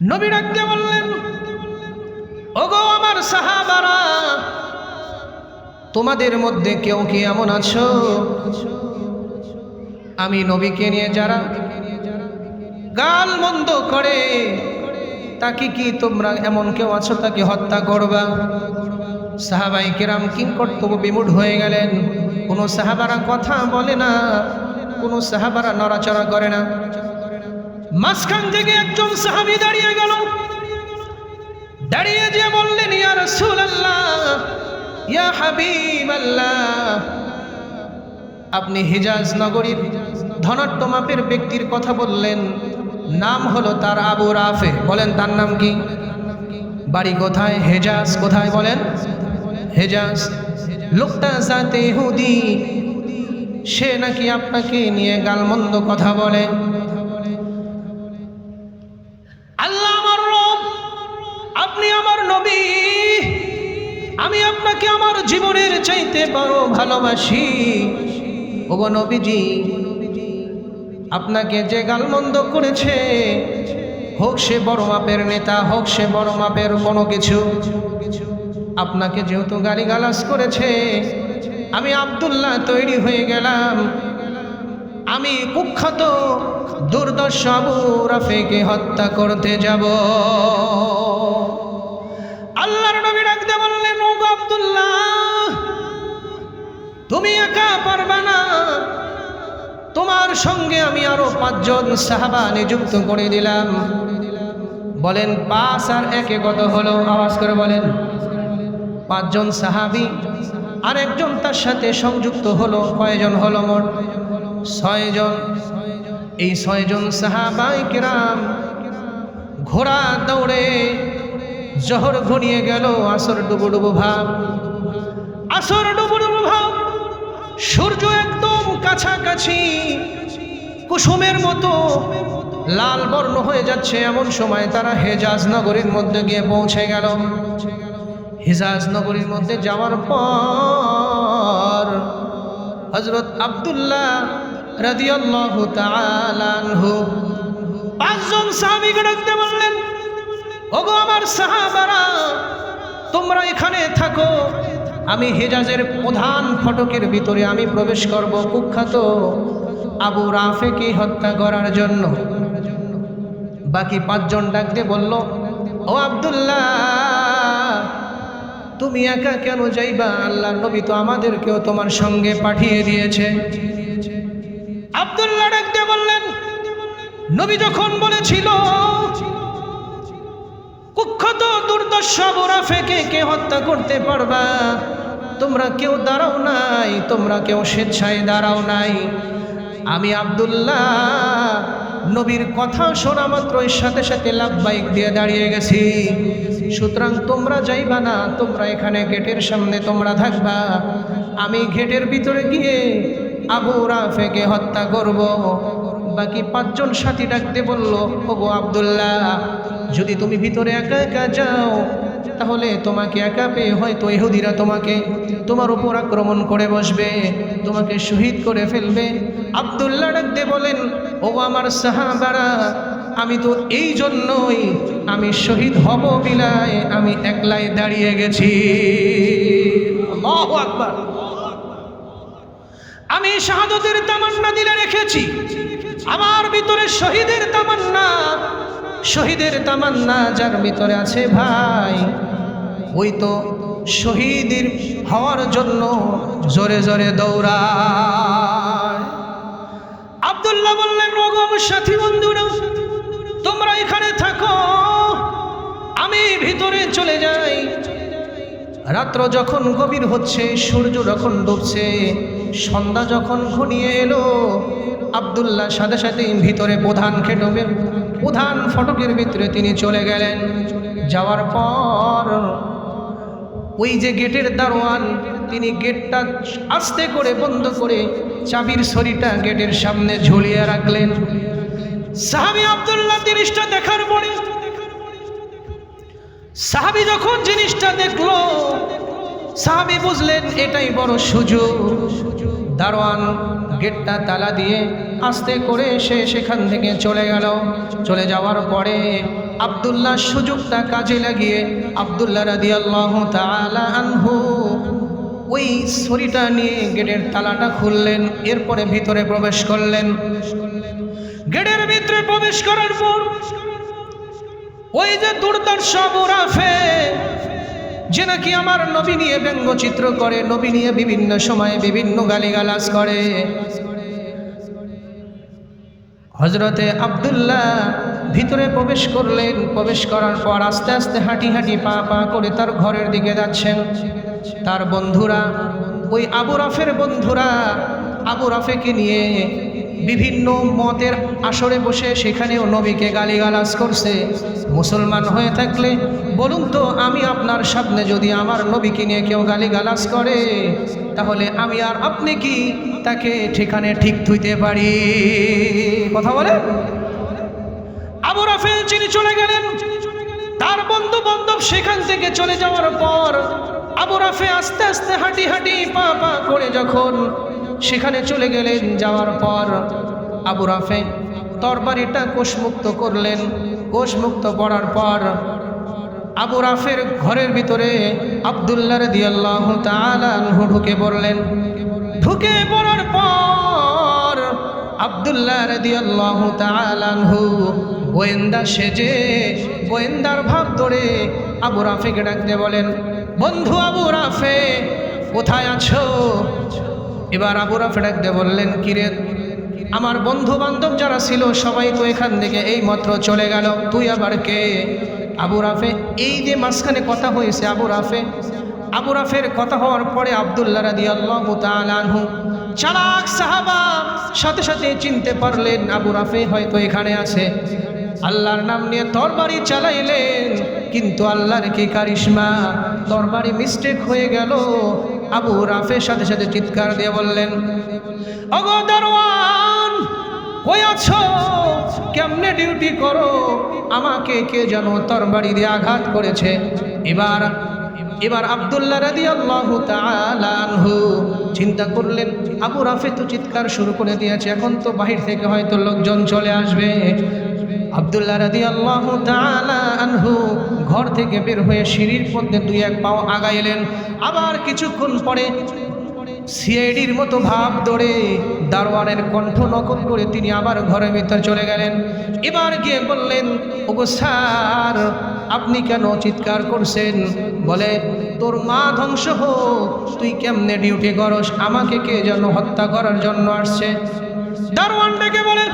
নবী ডাকতে বললেন, ওগো আমার সাহাবারা, তোমাদের মধ্যে কেউ কি এমন আছো? আমি নবীকে নিয়ে যারা গাল মন্দ করে, তাকে কি তোমরা এমন কেউ আছো তাকে হত্যা করবা? সাহাবাই কেরাম কিং কর্তব্য বিমূঢ় হয়ে গেলেন। কোনো সাহাবারা কথা বলে না, কোনো সাহাবারা নড়াচড়া করে না। মাঝখান থেকে একজন সাহাবি দাঁড়িয়ে গেল। দাঁড়িয়ে যে বললেন, ইয়া রাসূলুল্লাহ, ইয়া হাবিবাল্লাহ, আপনি হিজাজ নগরীর ধনাট্য মাপের ব্যক্তির কথা বললেন। নাম হলো তার আবু রাফে। বলেন, তার নাম কি? বাড়ি কোথায়? হেজাজ কোথায় বলেন? হেজাজ। লোকটা যাতে হুদি সে নাকি আপনাকে নিয়ে গালমন্দ কথা বলে। আপনাকে আমার জীবনের চাইতে বড় ভালোবাসি। আপনাকে যে গালমন্দ করেছে, হোক সে বড় মাপের নেতা, হোক সে বড় মাপের কোনো কিছু, আপনাকে যেহেতু গালিগালাজ করেছে, আমি আব্দুল্লাহ তৈরি হয়ে গেলাম। আমি কুখ্যাত দুর্দর্শ আবু রাফেকে হত্যা করতে যাব। তুমি একা পারবে না। তোমার সঙ্গে আমি আরও পাঁচজন সাহাবা নিযুক্ত করে দিলাম। বলেন পাঁচ আর একে কত হলো? আওয়াজ করে বলেন। পাঁচজন সাহাবি আর একজন তার সাথে সংযুক্ত হলো। কয়জন হলো মোট? ছয়জন। এই ছয়জন সাহাবাই কিরাম ঘোড়া দৌড়ে জহর ঘনিয়ে গেল। আসর ডুবু ডুবু ভাব। আসর ডুবু সূর্য একদম কাছাকাছি, কুসুমের মতো লাল বর্ণ হয়ে যাচ্ছে এমন সময় তারা হেজাজ নগরীর মধ্যে গিয়ে পৌঁছে গেল। হেজাজ নগরীর মধ্যে যাওয়ার পর হজরত আবদুল্লাহ পাঁচজন সাহাবীকে ডাকতে বললেন, ওগো আমার সাহাবারা, তোমরা এখানে থাকো আমি হেজাজের প্রধান ফটকের ভিতরে আমি প্রবেশ করব কুখ্যাত আবু রাফেকে হত্যা করার জন্য। বাকি পাঁচজন ডাকতে বলল, ও আব্দুল্লাহ, তুমি একা কেন যাইবা? আল্লাহ নবী তো আমাদেরকেও তোমার সঙ্গে পাঠিয়ে দিয়েছে। আব্দুল্লাহ ডাকতে বললেন, নবী যখন বলেছিল কুখ্যাত দুর্দর্শ ফেকে কে হত্যা করতে পারবা? তোমরা কেউ দাঁড়াও নাই, তোমরা কেউ স্বেচ্ছায় দাঁড়াও নাই। আমি আবদুল্লাহ, নবীর কথা শোনা মাত্র মাত্রই সাথে সাথে লাভবাইক দিয়ে দাঁড়িয়ে গেছি। সুতরাং তোমরা যাইবা না, তোমরা এখানে গেটের সামনে তোমরা থাকবা। আমি গেটের ভিতরে গিয়ে আবু রাফেকে হত্যা করব। বাকি পাঁচজন সাথী ডাকতে বলল, ওগো আবদুল্লাহ যদি তুমি ভিতরে একা একা যাও, তাহলে তোমাকে একা পেয়ে হয়তো এহুদিরা তোমাকে তোমার উপর আক্রমণ করে বসবে, তোমাকে শহীদ করে ফেলবে। আবদুল্লাহ ডাকতে বলেন, ও আমার সাহাবারা, আমি তো এই জন্যই আমি শহীদ হব বিলায়, আমি একলাই দাঁড়িয়ে গেছি। আমি শাহাদতের তামান্না দিলে রেখেছি। আমার ভিতরে শহীদের তামান্না শহীদের তামান্না যার ভিতরে আছে ভাই, ওই তো শহীদের হওয়ার জন্য জোরে জোরে দৌড়ায়। আব্দুল্লাহ বললেন রগম সাথী বন্ধুরা, তোমরা এখানে থাকো, আমি ভিতরে চলে যাই। রাত্র যখন গভীর হচ্ছে, সূর্য যখন ডুবছে, সন্ধ্যা যখন ঘনিয়ে এলো, আবদুল্লাহ সাথে সাথে ভিতরে প্রধান খেটবের প্রধান ফটকের ভিতরে তিনি চলে গেলেন। যাওয়ার পর ওই যে গেটের দারোয়ান, তিনি গেটটা আস্তে করে বন্ধ করে চাবির শরীরটা গেটের সামনে ঝুলিয়ে রাখলেন। সাহাবি আবদুল্লাহ জিনিসটা দেখার পরে সাহাবি যখন জিনিসটা দেখল, সাহাবি বুঝলেন এটাই বড় সুযোগ। দারোয়ান গেটটা তালা দিয়ে আস্তে করে সে সেখান থেকে চলে গেল। চলে যাওয়ার পরে আবদুল্লাহ সুযোগটা কাজে লাগিয়ে আবদুল্লাহ রাদি আল্লাহ আনহু ওই ছড়িটা নিয়ে গেটের তালাটা খুললেন, এরপরে ভিতরে প্রবেশ করলেন। গেটের ভিতরে প্রবেশ করার পর ওই যে দুর্দর্শ যে নাকি আমার নবী নিয়ে ব্যঙ্গচিত্র করে, নবী নিয়ে বিভিন্ন সময়ে বিভিন্ন গালিগালাজ করে। হজরতে আবদুল্লাহ ভিতরে প্রবেশ করলেন। প্রবেশ করার পর আস্তে আস্তে হাঁটি হাঁটি পা পা করে তার ঘরের দিকে যাচ্ছেন। তার বন্ধুরা, ওই আবু রাফের বন্ধুরা আবু রাফেকে নিয়ে বিভিন্ন মতের আসরে বসে সেখানেও নবীকে গালিগালাজ করছে। মুসলমান হয়ে থাকলে, বলুন তো, আমি আপনার সামনে যদি আমার নবীকে নিয়ে কেউ গালিগালাজ করে, তাহলে আমি আর আপনি কি তাকে ঠিকানে ঠিক থুইতে পারি? কথা বলে আবু রাফেল চিনি চলে গেলেন, তার বন্ধু বান্ধব সেখান থেকে চলে যাওয়ার পর আবু রাফে আস্তে আস্তে হাঁটি হাঁটি পা পা করে যখন সেখানে চলে গেলেন, যাওয়ার পর আবু রাফে তরবারিটা কোষমুক্ত করলেন। কোষমুক্ত করার পর আবু রাফের ঘরের ভিতরে আবদুল্লাহ দিয়াল্লাহ তালু ঢুকে পড়লেন। ঢুকে পড়ার পর আবদুল্লাহ দিয়াল্লাহ তালু গোয়েন্দা সেজে গোয়েন্দার ভাব ধরে আবু রাফেকে ডাকতে বলেন, বন্ধু আবু রাফে, কোথায় আছো? এবার আবু রাফে ডাকতে বললেন, কিরে, আমার বন্ধু বান্ধব যারা ছিল সবাই তো এখান থেকে এই মাত্র চলে গেল। তুই আবার কে? আবু রাফে, এই যে মাঝখানে কথা হয়েছে আবু রাফে, আবু রাফের কথা হওয়ার পরে আবদুল্লাহ রাদি আল্লাহ তালু চালাক সাহাবা সাথে সাথে চিনতে পারলেন আবু রাফে হয়তো এখানে আছে। আল্লাহর নাম নিয়ে তরবারি চালাইলেন, কিন্তু আল্লাহর কি কারিশমা? তরবারি মিস্টেক হয়ে গেল। আবু রাফের সাথে সাথে চিৎকার দিয়ে বললেন অগো দারোয়ান আছো? কেমনে ডিউটি করো? আমাকে কে যেন তরবারি দিয়ে আঘাত করেছে। এবার এবার আবদুল্লাহ রাদি আল্লাহ তালহু চিন্তা করলেন, আবু রাফে তো চিৎকার শুরু করে দিয়েছে, এখন তো বাহির থেকে হয়তো লোকজন চলে আসবে। আবদুল্লাহ রাদি আল্লাহ আনহু ঘর থেকে বের হয়ে সিঁড়ির মধ্যে দুই এক পাও আগাইলেন আবার কিছুক্ষণ পরে সিআইডির মতো ভাব ধরে দারোয়ানের কণ্ঠ নকল করে তিনি আবার ঘরের ভিতর চলে গেলেন। এবার গিয়ে বললেন, ওগো স্যার, আপনি কেন চিৎকার করছেন? বলে, তোর মা ধ্বংস হোক, তুই কেমনে ডিউটি করস? আমাকে কে যেন হত্যা করার জন্য আসছে? দারোয়ান ডেকে বলে,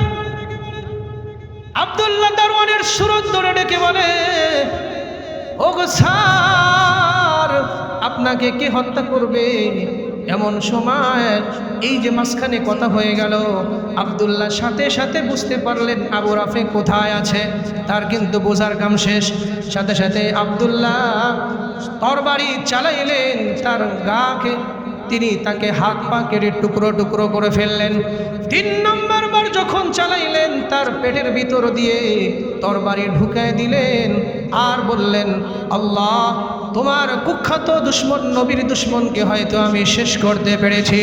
আবদুল্লাহ দারোয়ানের সুরত ধরে ডেকে বলে ওগো স্যার, আপনাকে কে হত্যা করবে? এমন সময় এই যে মাঝখানে কথা হয়ে গেল, আবদুল্লাহ সাথে সাথে বুঝতে পারলেন আবু রাফে কোথায় আছে। তার কিন্তু বোঝার কাম শেষ। সাথে সাথে আবদুল্লাহ তরবারি চালাইলেন, তার গাকে তিনি তাকে হাত পা কেটে টুকরো টুকরো করে ফেললেন। তিন নম্বর বার যখন চালাইলেন, তার পেটের ভিতর দিয়ে তরবারি ঢুকায় দিলেন আর বললেন, আল্লাহ, তোমার কুখ্যাত দুশ্মন, নবীর দুশ্মনকে হয়তো আমি শেষ করতে পেরেছি।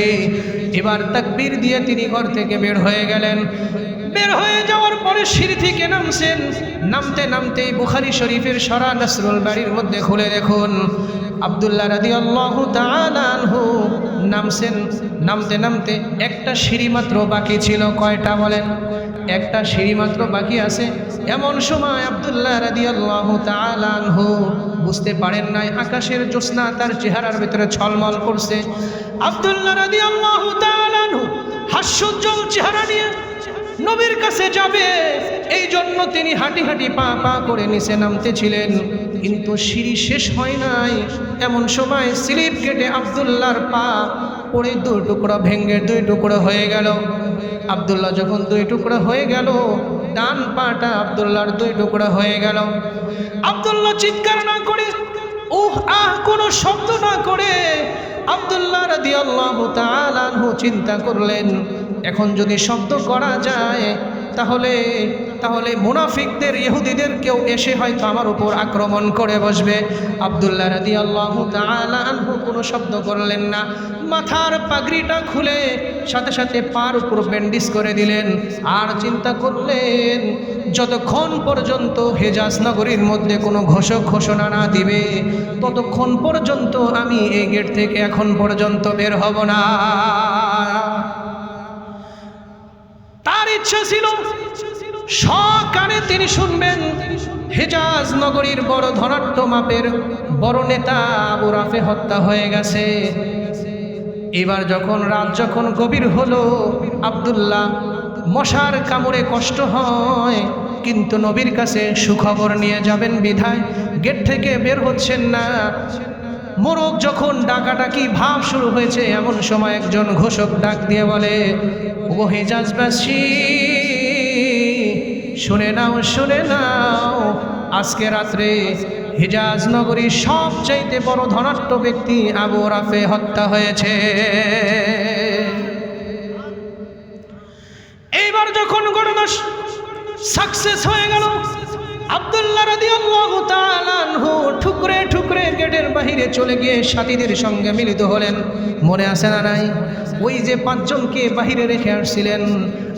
এবার তাকবীর দিয়ে তিনি ঘর থেকে বের হয়ে গেলেন। বের হয়ে যাওয়ার পরে সিঁড়ি থেকে নামছেন নামতে নামতেই বুখারি শরীফের সরা নসরুল বাড়ির মধ্যে খুলে দেখুন। আবদুল্লাহ রাদি আল্লাহ তালহু নামছেন নামতে নামতে একটা সিঁড়ি মাত্র বাকি ছিল, কয়টা বলেন? একটা সিঁড়ি মাত্র বাকি আছে। এমন সময় আবদুল্লাহ রাদি আল্লাহ তালহু বুঝতে পারেন নাই, আকাশের জ্যোৎস্না তার চেহারার ভিতরে ছলমল করছে। আবদুল্লাহ রাদি আল্লাহ তালহু হাস্যোজ্জ্বল চেহারা নিয়ে নবীর কাছে যাবে। এই জন্য তিনি হাঁটি হাঁটি পা পা করে নিচে নামতেছিলেন। কিন্তু সিঁড়ি শেষ হয় নাই। এমন সময় স্লিপ কেটে আবদুল্লাহর পা পড়ে দুই টুকরো ভেঙ্গে দুই টুকরো হয়ে গেল। আবদুল্লাহ যখন দুই টুকরো হয়ে গেল, ডান পাটা আবদুল্লাহর দুই টুকরো হয়ে গেল। আবদুল্লাহ চিৎকার না করে, উহ, আহ, কোনো শব্দ না করে আবদুল্লাহ রাদিয়াল্লাহু তাআলা চিন্তা করলেন। এখন যদি শব্দ করা যায়, তাহলে তাহলে মুনাফিকদের ইহুদিদের কেউ এসে হয়তো আমার উপর আক্রমণ করে বসবে। আবদুল্লাহ রাদি আল্লাহ আনহু কোনো শব্দ করলেন না। মাথার পাগড়িটা খুলে সাথে সাথে পার উপর ব্যান্ডিস করে দিলেন। আর চিন্তা করলেন, যতক্ষণ পর্যন্ত হেজাজ নগরীর মধ্যে কোনো ঘোষক ঘোষণা না দিবে, ততক্ষণ পর্যন্ত আমি এই গেট থেকে এখন পর্যন্ত বের হব না। ছিল। সকালে তিনি শুনবেন হেজাজ নগরীর বড় ধনাঢ্য মাপের বড় নেতা আবু রাফে হত্যা হয়ে গেছে। এবার যখন রাত যখন গভীর হলো, আবদুল্লাহ মশার কামড়ে কষ্ট হয়, কিন্তু নবীর কাছে সুখবর নিয়ে যাবেন বিধায়। গেট থেকে বের হচ্ছেন না। মোরগ যখন ডাকাডাকি ভাব শুরু হয়েছে, এমন সময় একজন ঘোষক ডাক দিয়ে বলে ও হেজাজবাসী শুনে নাও শুনে নাও, আজকে রাত্রে হিজাজ নগরীর সবচাইতে বড় ধনাঢ্য ব্যক্তি আবু রাফে হত্যা হয়েছে। এইবার যখন ঘটনা সাকসেস হয়ে গেল আব্দুল্লাহ তাআলা আনহু ঠুকরে ঠুকরে গেটের বাহিরে চলে গিয়ে সাথীদের সঙ্গে মিলিত হলেন। মনে আছে না নাই? ওই যে পাঁচজনকে বাহিরে রেখে আসছিলেন।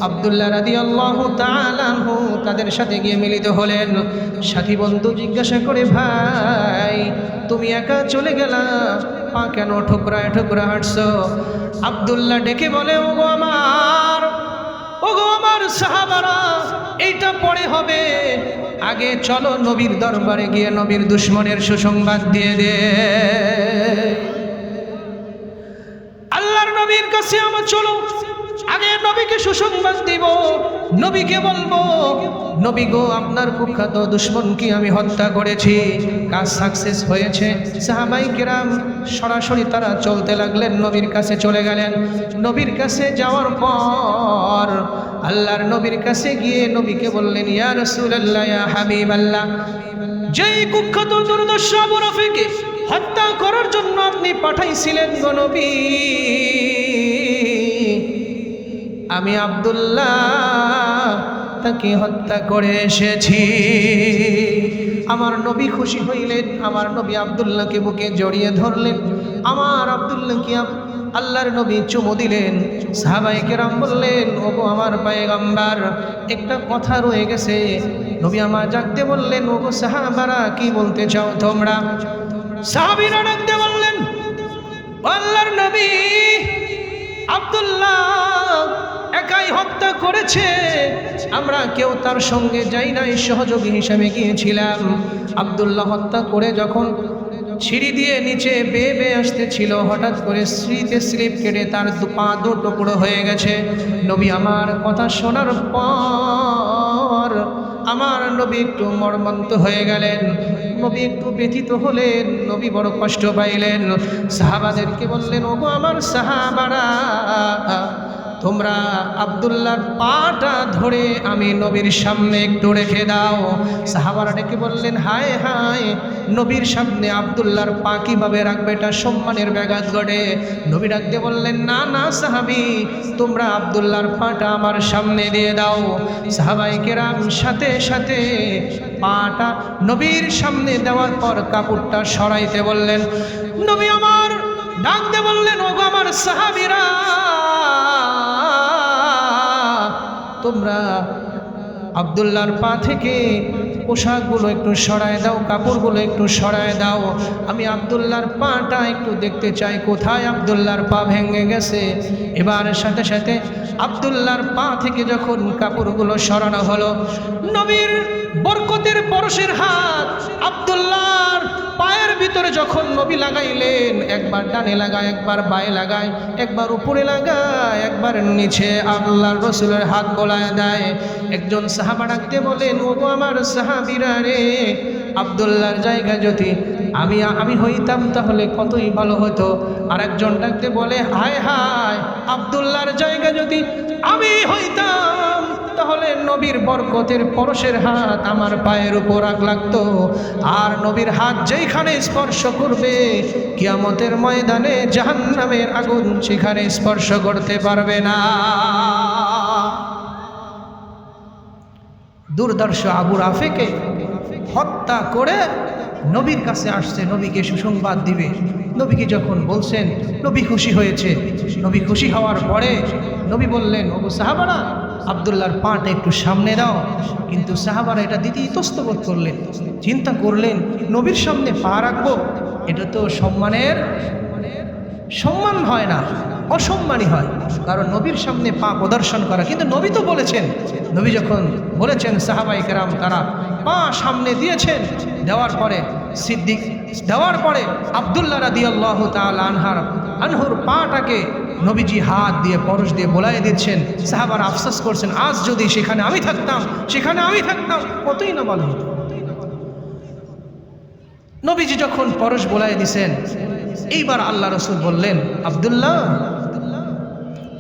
আব্দুল্লাহ রাদিয়াল্লাহু তাআলা আনহু তাদের সাথে গিয়ে মিলিত হলেন। সাথী বন্ধু জিজ্ঞাসা করে, ভাই, তুমি একা চলে গেলা? পা কেন ঠোকরায় ঠোকরা হাঁটছো? আব্দুল্লাহ ডেকে বলে ও আমার ওগো আমার এইটা পরে হবে। আগে চলো নবীর দরবারে গিয়ে নবীর দুশ্মনের সুসংবাদ দিয়ে দে। আল্লাহর নবীর কাছে আমার চলো। আগে নবীকে সুসংবাদ দিব, নবীকে বলব, নবী গো, আপনার কুখ্যাত দুশ্মনকে আমি হত্যা করেছি। কাজ সাকসেস হয়েছে। সাহাবাই কেরাম সরাসরি তারা চলতে লাগলেন, নবীর কাছে চলে গেলেন। নবীর কাছে যাওয়ার পর আল্লাহর নবীর কাছে গিয়ে নবীকে বললেন, ইয়া রাসূলুল্লাহ, ইয়া হাবিবাল্লাহ, যেই কুখ্যাত দুর্দর্শ আবু হত্যা করার জন্য আপনি পাঠাইছিলেন গো নবী। আমি আব্দুল্লাহ তাকে হত্যা করে এসেছি। আমার নবী খুশি হইলেন, আমার নবী আবদুল্লাহকে বুকে জড়িয়ে ধরলেন, আমার আবদুল্লাহকে আব- আল্লাহর নবী চুমু দিলেন। সাহাবাই কেরাম বললেন, ওগো আমার পায়গাম্বার, একটা কথা রয়ে গেছে। নবী আমার জাগতে বললেন, ওগো সাহাবারা, কি বলতে চাও তোমরা? সাহাবিরা ডাকতে বললেন, আল্লাহর নবী আব্দুল্লাহ একাই হত্যা করেছে। আমরা কেউ তার সঙ্গে যাই নাই, সহযোগী হিসেবে গিয়েছিলাম। আব্দুল্লাহ হত্যা করে যখন সিঁড়ি দিয়ে নিচে বেয়ে বেয়ে আসতেছিল, হঠাৎ করে স্মৃতে স্লিপ কেটে তার পা, দু টুকরো হয়ে গেছে। নবী আমার কথা শোনার পর আমার নবী একটু মর্মন্ত হয়ে গেলেন। নবী একটু ব্যথিত হলেন, নবী বড় কষ্ট পাইলেন। সাহাবাদেরকে বললেন, ওগো আমার সাহাবারা তোমরা আবদুল্লাহর পাটা ধরে আমি নবীর সামনে একটু রেখে দাও। সাহাবারা ডেকে বললেন, হায় হায়, নবীর সামনে আবদুল্লাহর পা কীভাবে রাখবে? এটা সম্মানের ব্যাঘাত ঘটে। নবী ডাকতে বললেন, না না, সাহাবি, তোমরা আবদুল্লার পাটা আমার সামনে দিয়ে দাও। সাহাবাই কেরাম সাথে সাথে পাটা নবীর সামনে দেওয়ার পর কাপড়টা সরাইতে বললেন, নবী আমার ডাকতে বললেন, ওগো আমার সাহাবিরা। তোমরা আবদুল্লার পা থেকে পোশাকগুলো একটু সরায় দাও, কাপড়গুলো একটু সরায় দাও। আমি আবদুল্লার পাটা একটু দেখতে চাই, কোথায় আবদুল্লাহর পা ভেঙে গেছে? এবার সাথে সাথে আবদুল্লার পা থেকে যখন কাপড়গুলো সরানো হলো, নবীর বরকতের পরশের হাত আবদুল্লাহর পায়ের ভিতরে যখন নবী লাগাইলেন, একবার ডানে লাগায়, একবার বায়ে লাগায়, একবার উপরে লাগায়, একবার নিচে আল্লাহর রসুলের হাত বলায় দেয়। একজন সাহাবা ডাকতে বলেন, ও গো আমার সাহাবিরা রে, আবদুল্লাহর জায়গা যদি আমি আমি হইতাম তাহলে কতই ভালো হতো? আর একজন ডাকতে বলে, হায় হায়, আবদুল্লাহর জায়গা যদি আমি হইতাম তাহলে নবীর বরকতের পরশের হাত আমার পায়ের উপর আগ লাগতো। আর নবীর হাত যেইখানে স্পর্শ করবে, কিয়ামতের ময়দানে জাহান্নামের আগুন সেখানে স্পর্শ করতে পারবে না। দুর্দর্শ আবু রাফেকে হত্যা করে নবীর কাছে আসছে, নবীকে সুসংবাদ দিবে। নবীকে যখন বলছেন, নবী খুশি হয়েছে। নবী খুশি হওয়ার পরে নবী বললেন, ওগো সাহাবারা আবদুল্লাহর পাটা একটু সামনে দাও। কিন্তু সাহাবারা এটা দিতে ইতস্তবোধ করলেন। চিন্তা করলেন, নবীর সামনে পা রাখব? এটা তো সম্মানের, সম্মান হয় না, অসম্মানই হয়। কারণ নবীর সামনে পা প্রদর্শন করা। কিন্তু নবী তো বলেছেন, নবী যখন বলেছেন সাহাবাই কেরাম তারা পা সামনে দিয়েছেন, দেওয়ার পরে সিদ্দিক, দেওয়ার পরে আবদুল্লাহ রাদি আল্লাহ তাল আনহার, আনহুর পাটাকে নবীজি হাত দিয়ে, পরশ দিয়ে বোলাই দিচ্ছেন। সাহাবার আফসোস করছেন, আজ যদি সেখানে আমি থাকতাম, সেখানে আমি থাকতাম, কতই না ভালো হতো? নবীজি যখন পরশ বোলাই দিছেন, এইবার আল্লাহ রসুল বললেন, আবদুল্লাহ,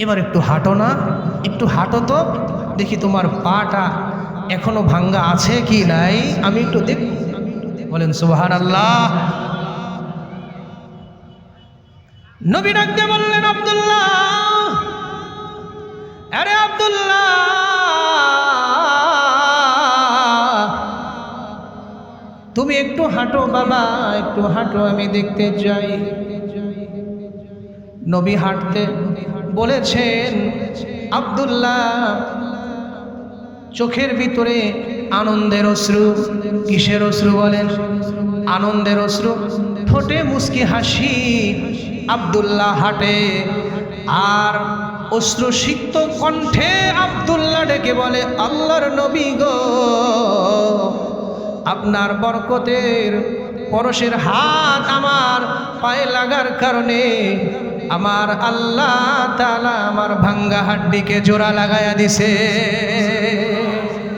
এবার একটু হাঁটো না, একটু হাঁটো তো, দেখি তোমার পাটা এখনও ভাঙ্গা আছে কি নাই? আমি একটু দেখ বলেন সুবাহান আল্লাহ নবী ডাকতে বললেন, আবদুল্লাহ, আরে আবদুল্লাহ, তুমি একটু হাঁটো বাবা, একটু হাঁটো, আমি দেখতে চাই। নবী হাঁটতে বলেছেন, আব্দুল্লাহ, চোখের ভিতরে আনন্দের অশ্রু, কিসের অশ্রু বলেন? আনন্দের অশ্রু, ঠোঁটে মুসকি হাসি আব্দুল্লাহ হাঁটে। আর অশ্রু সিক্ত কণ্ঠে আব্দুল্লাহ ডেকে বলে, আল্লাহর নবী গো, আপনার বরকতের পরশের হাত আমার পায়ে লাগার কারণে আমার আল্লাহ তালা আমার ভাঙ্গা হাড্ডিকে জোড়া লাগায়া দিছে।